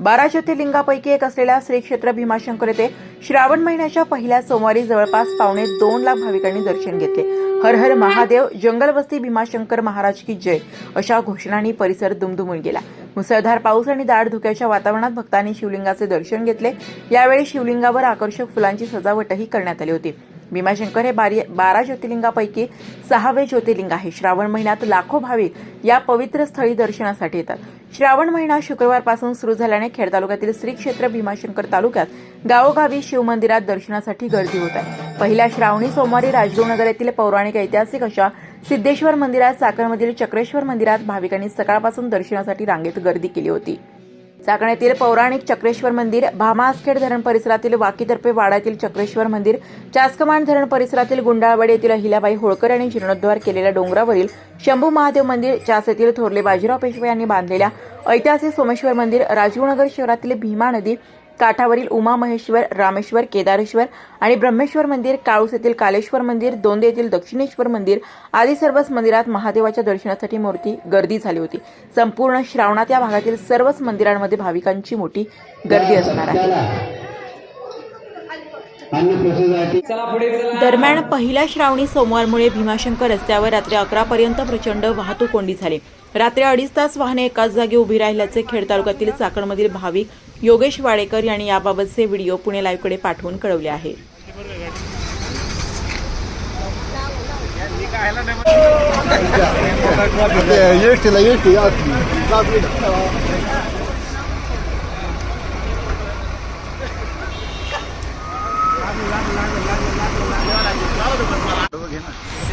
बारा ज्योतिर्लिंगापैकी एक असलेल्या श्री क्षेत्र भीमाशंकर येथे श्रावण महिन्याच्या पहिल्या सोमवारी जवळपास पावणे दोन लाख भाविकांनी दर्शन घेतले. हर हर महादेव जंगलवस्ती भीमाशंकर महाराज की जय अशा घोषणांनी परिसर दुमदुमून गेला. मुसळधार पाऊस आणि दाट धुक्याच्या वातावरणात भक्तांनी शिवलिंगाचे दर्शन घेतले. यावेळी शिवलिंगावर आकर्षक फुलांची सजावटही करण्यात आली होती. भीमाशंकर हे बारी बारा ज्योतिर्लिंगापैकी सहावे ज्योतिर्लिंग आहे. श्रावण महिन्यात लाखो भाविक या पवित्र स्थळी दर्शनासाठी येतात. श्रावण महिना शुक्रवारपासून सुरू झाल्याने खेड तालुक्यातील श्री क्षेत्र भीमाशंकर तालुक्यात गावोगावी शिवमंदिरात दर्शनासाठी गर्दी होत आहे. पहिल्या श्रावणी सोमवारी राजगुरुनगर येथील पौराणिक ऐतिहासिक अशा सिद्धेश्वर मंदिरात साखरमधील चक्रेश्वर मंदिरात भाविकांनी सकाळपासून दर्शनासाठी रांगेत गर्दी केली होती. चाकण्यातील पौराणिक चक्रेश्वर मंदिर भामासखेड धरण परिसरातील वाकीतर्फे वाड्यातील चक्रेश्वर मंदिर चास्कमान धरण परिसरातील गुंडाळवाडी येथील अहिल्याबाई होळकर यांनी जीर्णोद्धार केलेल्या डोंगरावरील शंभू महादेव मंदिर चास येथील थोरले बाजीराव पेशवे यांनी बांधलेल्या ऐतिहासिक सोमेश्वर मंदिर राजीवनगर शहरातील भीमा नदी काठावरील उमा महेश्वर रामेश्वर केदारेश्वर आणि ब्रह्मेश्वर मंदिर काळूस येथील कालेश्वर मंदिर दोंदे येथील दक्षिणेश्वर मंदिर आदी सर्वच मंदिरात महादेवाच्या दर्शनासाठी मोठी गर्दी झाली होती. संपूर्ण श्रावणात या भागातील सर्वच मंदिरांमध्ये भाविकांची मोठी गर्दी असणार आहे. दरम्यान पहिल्या श्रावणी सोमवारमुळे भीमाशंकर रस्त्यावर रात्री अकरा पर्यंत प्रचंड वाहतूक कोंडी झाली रात्री अडीच तास वाहने एकाच जागी उभी राहिल्याचे खेड तालुक्यातील चाकणमधील भाविक योगेश वाडेकर यांनी याबाबतचे व्हिडिओ पुणे लाईव्हकडे पाठवून कळवले आहे एसटीला एसटी असली